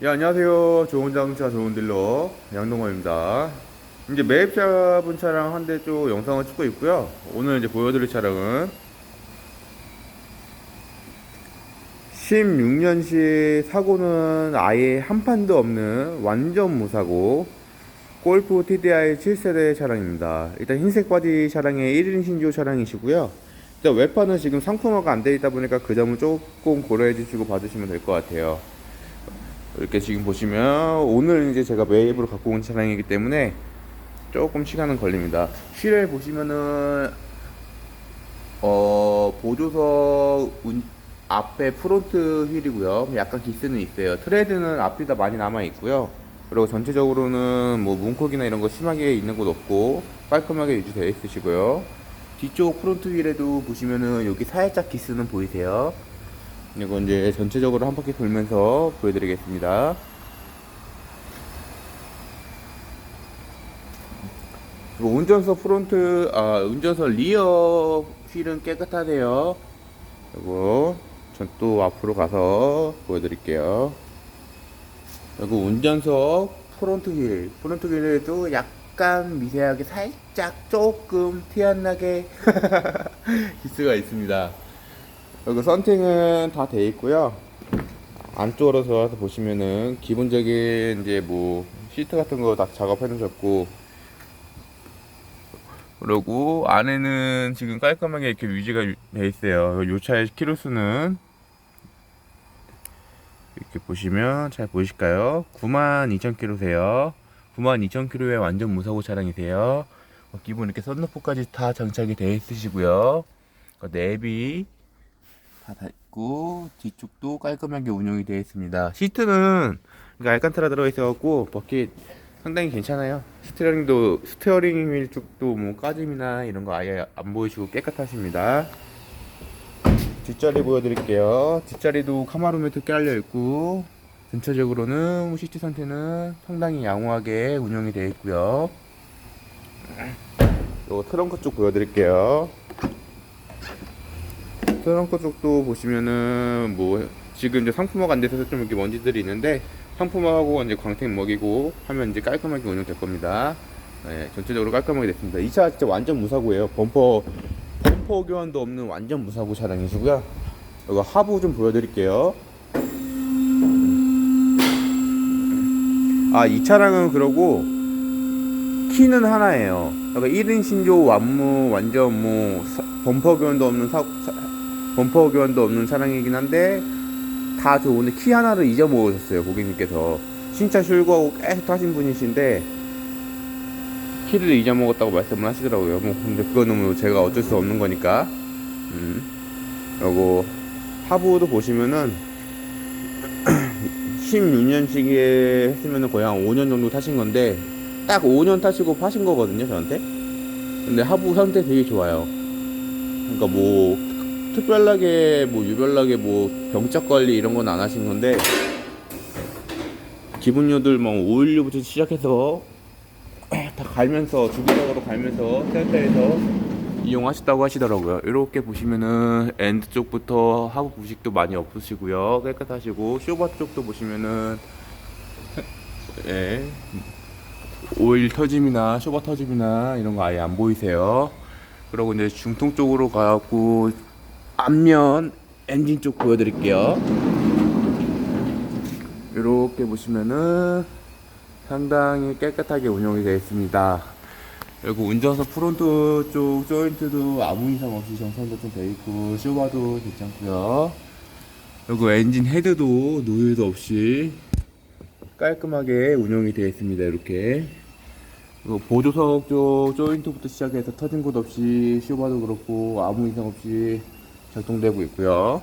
예, 안녕하세요. 좋은 자동차 좋은 딜러 양동원입니다. 이제 매입자분 차량 한 대 쪽 영상을 찍고 있고요. 오늘 이제 보여드릴 차량은 16년식 사고는 아예 한 판도 없는 완전 무사고 골프 TDI 7세대 차량입니다. 일단 흰색 바디 차량의 1인 신조 차량이시고요. 일단 외판은 지금 상품화가 안 되어 있다 보니까 그 점을 조금 고려해 주시고 봐주시면 될 것 같아요. 이렇게 지금 보시면 오늘 이제 제가 매입으로 갖고 온 차량이기 때문에 조금 시간은 걸립니다. 휠에 보시면은 어 보조석 운- 앞에 프론트 휠이고요. 약간 기스는 있어요. 트레드는 앞이 다 많이 남아 있고요. 그리고 전체적으로는 뭐 문콕이나 이런 거 심하게 있는 곳 없고 깔끔하게 유지되어 있으시고요. 뒤쪽 프론트 휠에도 보시면은 여기 살짝 기스는 보이세요. 이거 이제 전체적으로 한 바퀴 돌면서 보여드리겠습니다. 그리고 운전석 프론트, 아, 운전석 리어 휠은 깨끗하네요. 그리고 전 또 앞으로 가서 보여드릴게요. 그리고 운전석 프론트 휠, 프론트 휠에도 약간 미세하게 살짝 조금 티 안 나게 기스가 있습니다. 여기 썬팅은 다 돼 있고요. 안쪽으로 들어가서 보시면은 기본적인 이제 뭐 시트 같은 거 다 작업해 놓으셨고 그리고 안에는 지금 깔끔하게 이렇게 유지가 유- 돼 있어요. 요 차의 키로수는 이렇게 보시면 잘 보이실까요? 92,000km세요. 92,000km의 완전 무사고 차량이세요. 어, 기본 이렇게 썬루프까지 다 장착이 되어 있으시고요. 어, 내비 다 닫고 뒤쪽도 깔끔하게 운영이 되어 있습니다. 시트는 그러니까 알칸타라 들어 있어갖고 버킷 상당히 괜찮아요. 스티어링도 스티어링 휠 쪽도 뭐 까짐이나 이런 거 아예 안 보이시고 깨끗하십니다. 뒷자리 보여드릴게요. 뒷자리도 카마루 매트 깔려 있고 전체적으로는 시트 상태는 상당히 양호하게 운영이 되어 있고요. 요 트렁크 쪽 보여드릴게요. 트렁크 쪽도 보시면은 뭐 지금 이제 상품화가 안 돼서 좀 이렇게 먼지들이 있는데 상품화하고 이제 광택 먹이고 하면 이제 깔끔하게 운영될 겁니다. 네, 전체적으로 깔끔하게 됐습니다. 이 차 진짜 완전 무사고예요. 범퍼 범퍼 교환도 없는 완전 무사고 차량이시고요. 이거 하부 좀 보여드릴게요. 아 이 차량은 그러고 키는 하나예요. 그러니까 1인 신조 완무 완전 뭐 사- 범퍼 교환도 없는 사, 사- 범퍼 교환도 없는 차량이긴 한데 다 좋은데 키 하나를 잊어먹으셨어요 고객님께서. 신차 출고하고 계속 타신 분이신데 키를 잊어먹었다고 말씀을 하시더라고요. 뭐 근데 그거는 뭐 제가 어쩔 수 없는 거니까. 음. 그리고 하부도 보시면은 16년식에 했으면은 거의 한 5년 정도 타신 건데 딱 5년 타시고 파신 거거든요 저한테. 근데 하부 상태 되게 좋아요. 그러니까 뭐 특별하게 뭐 유별나게 뭐 병적 관리 이런 건 안 하신 건데 기본료들 뭐 오일료부터 시작해서 다 갈면서 주기적으로 갈면서 센터에서 이용하셨다고 하시더라고요. 이렇게 보시면은 엔드 쪽부터 하부 부식도 많이 없으시고요. 깨끗하시고 쇼바 쪽도 보시면은 예. 오일 터짐이나 쇼바 터짐이나 이런 거 아예 안 보이세요. 그리고 이제 중통 쪽으로 가갖고 앞면 엔진 쪽 보여드릴게요. 이렇게 보시면은 상당히 깨끗하게 운영이 되어 있습니다. 그리고 운전석 프론트 쪽 조인트도 아무 이상 없이 정상도 좀 되어 있고 쇼바도 괜찮고요. 그리고 엔진 헤드도 노유도 없이 깔끔하게 운영이 되어 있습니다. 이렇게. 보조석 쪽 조인트부터 시작해서 터진 곳 없이 쇼바도 그렇고 아무 이상 없이 작동되고 있고요.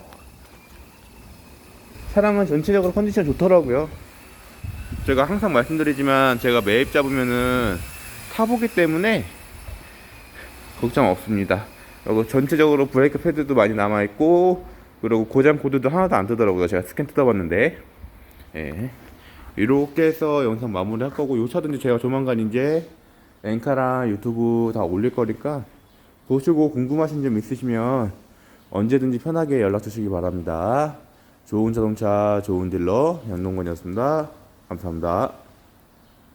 차량은 전체적으로 컨디션 좋더라고요. 제가 항상 말씀드리지만 제가 매입 잡으면은 타보기 때문에 걱정 없습니다. 그리고 전체적으로 브레이크 패드도 많이 남아 있고 그리고 고장 코드도 하나도 안 뜨더라고요. 제가 스캔 뜯어봤는데 예. 이렇게 해서 영상 마무리 할 거고 요 이제 제가 조만간 이제 엔카랑 유튜브 다 올릴 거니까 보시고 궁금하신 점 있으시면 언제든지 편하게 연락 주시기 바랍니다. 좋은 자동차 좋은 딜러 양동건이었습니다. 감사합니다.